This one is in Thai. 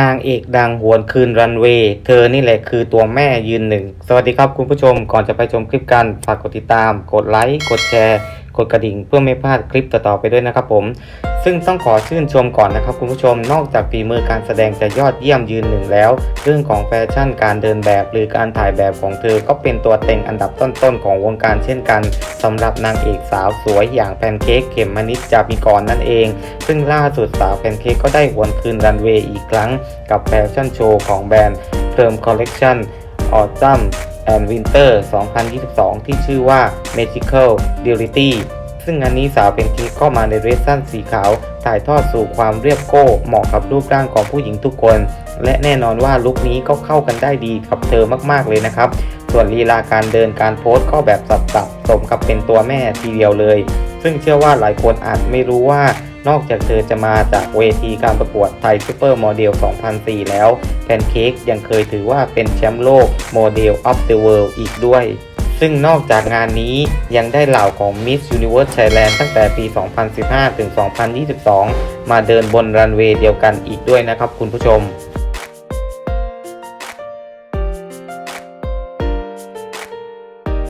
นางเอกดังหวนคืนรันเวย์เธอนี่แหละคือตัวแม่ยืนหนึ่ง สวัสดีครับคุณผู้ชมก่อนจะไปชมคลิปกันฝากกดติดตาม กดไลค์ กดแชร์ กดกระดิ่งเพื่อไม่พลาดคลิปต่อๆไปด้วยนะครับผม ซึ่งต้องขอชื่นชมก่อนนะครับคุณผู้ชม นอกจากฝีมือการแสดงจะยอดเยี่ยมยืนหนึ่งแล้ว เรื่องของแฟชั่นการเดินแบบหรือการถ่ายแบบของเธอก็เป็นตัวเต็งอันดับต้นๆของวงการเช่นกันสำหรับนางเอกสาวสวยอย่างแพนเค้กเขมมนิดจามิกรนั่นเอง ซึ่งล่าสุดสาวแพนเค้กก็ได้วนคืนรันเวย์อีกครั้ง กับแฟชั่นโชว์ของแบรนด์เทอมคอลเลกชันออ t ัมแอนด์วินเตอร์ 2022 ที่ชื่อว่า Magical Beauty ซึ่งอันนี้สาวเป็นเค้กเข้ามาในเรสสั้นสีขาว ถ่ายทอดสู่ความเรียบโก้เหมาะกับรูปร่างของผู้หญิงทุกคน และแน่นอนว่าลุคนี้ก็เข้ากันได้ดีกับเธอมากๆเลยนะครับ ส่วนลีลาการเดินการโพสต์ก็แบบสับๆสมกับเป็นตัวแม่ทีเดียวเลย ซึ่งเชื่อว่าหลายคนอาจไม่รู้ว่านอกจากเธอจะมาจากเวทีการประกวดไทยซูเปอร์โมเดล 2004 แล้ว แพนเค้กยังเคยถือว่าเป็นแชมป์โลกโมเดล of the World อีกด้วย ซึ่งนอกจากงานนี้ยังได้เหล่าของ Miss Universe Thailand ตั้งแต่ปี 2015 ถึง 2022 มาเดินบนรันเวย์เดียวกันอีกด้วยนะครับคุณผู้ชม